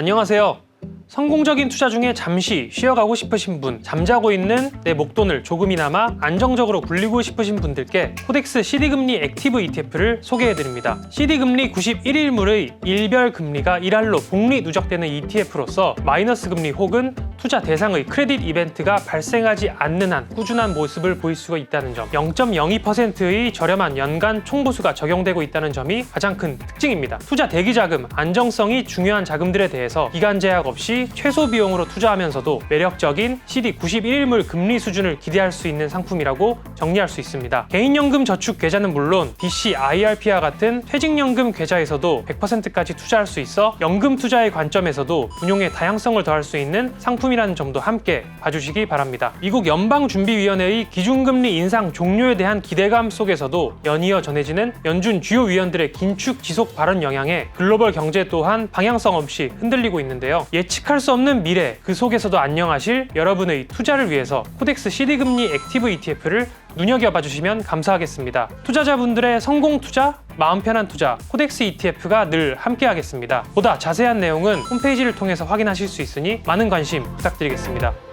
안녕하세요. 성공적인 투자 중에 잠시 쉬어가고 싶으신 분, 잠자고 있는 내 목돈을 조금이나마 안정적으로 굴리고 싶으신 분들께 코덱스 CD금리 액티브 ETF를 소개해드립니다. CD금리 91일물의 일별 금리가 1할로 복리 누적되는 ETF로서 마이너스 금리 혹은 투자 대상의 크레딧 이벤트가 발생하지 않는 한 꾸준한 모습을 보일 수가 있다는 점, 0.02%의 저렴한 연간 총보수가 적용되고 있다는 점이 가장 큰 특징입니다. 투자 대기 자금, 안정성이 중요한 자금들에 대해서 기간 제약 없이 최소 비용으로 투자하면서도 매력적인 CD 91일물 금리 수준을 기대할 수 있는 상품이라고 정리할 수 있습니다. 개인연금 저축 계좌는 물론 DC, IRP와 같은 퇴직연금 계좌에서도 100%까지 투자할 수 있어 연금 투자의 관점에서도 운용의 다양성을 더할 수 있는 상품이라는 점도 함께 봐주시기 바랍니다. 미국 연방준비위원회의 기준금리 인상 종료에 대한 기대감 속에서도 연이어 전해지는 연준 주요 위원들의 긴축 지속 발언 영향에 글로벌 경제 또한 방향성 없이 흔들리고 있는데요. 예측할 수 없는 미래 그 속에서도 안녕하실 여러분의 투자를 위해서 코덱스 CD금리 액티브 ETF를 눈여겨봐 주시면 감사하겠습니다. 투자자분들의 성공 투자, 마음 편한 투자, 코덱스 ETF가 늘 함께하겠습니다. 보다 자세한 내용은 홈페이지를 통해서 확인하실 수 있으니 많은 관심 부탁드리겠습니다.